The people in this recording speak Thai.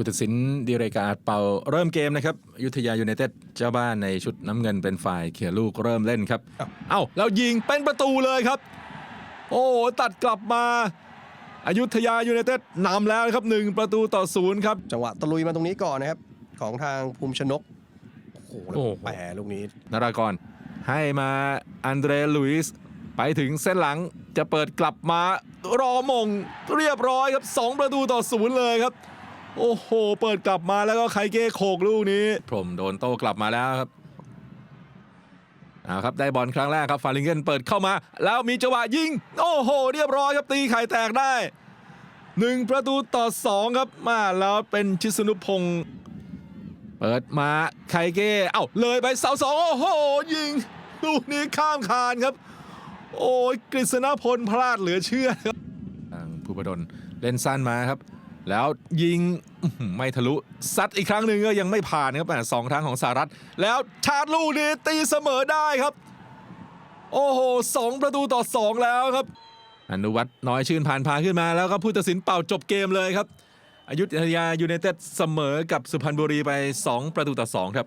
ผู้ตัดสินดีเรกาเป่าเริ่มเกมนะครับอยุธยายูไนเต็ดเจ้าบ้านในชุดน้ำเงินเป็นฝ่ายเขี่ยลูกเริ่มเล่นครับ เอ้าแล้วยิงเป็นประตูเลยครับ โอ้โหตัดกลับมาอายุทยายูไนเต็ดนำแล้วนะครับหนึ่งประตูต่อศูนย์ครับ จังหวะตะลุยมาตรงนี้ก่อนนะครับ ของทางภูมิชนก โอ้โหแล้วโอ้โหแปรลูกนี้นารากร ให้มาอันเดรลุยส์ไปถึงเส้นหลังจะเปิดกลับมารอมงเรียบร้อยครับ 2 ประตูต่อศูนย์เลยครับ โอ้โห เปิดกลับมาแล้วก็ไคเก้โขกลูกนี้ พรหมโดนโต้กลับมาแล้วครับเอาครับได้บอลครั้งแรกครับฟาริงเกนเปิดเข้ามา แล้วมีจังหวะยิง โอ้โห เรียบร้อยครับตีไข่แตกได้หนึ่งประตูต่อสองครับมาแล้วเป็นชิสนุพงศ์เปิดมาไคเก้เอ้าเลยไปเสาสองโอ้โห ยิงลูกนี้ข้ามคานครับ โอ้ยกฤษณพลพลาดเหลือเชื่อครับทางภูบดลเล่นสั้นมาครับ แล้วยิงไม่ทะลุซัดอีกครั้งหนึ่งก็ยังไม่ผ่านครับแต่สองครั้งของสหรัฐ แล้วชาร์จลูกนี้ตีเสมอได้ครับ โอ้โหสองประตูต่อสองแล้วครับ อนุวัฒน์น้อยชื่นผ่านพาขึ้นมาแล้วก็ผู้ตัดสินเป่าจบเกมเลยครับอายุทยายูเนเต็ดเสมอกับสุพรรณบุรีไป 2 ประตูต่อ2ครับ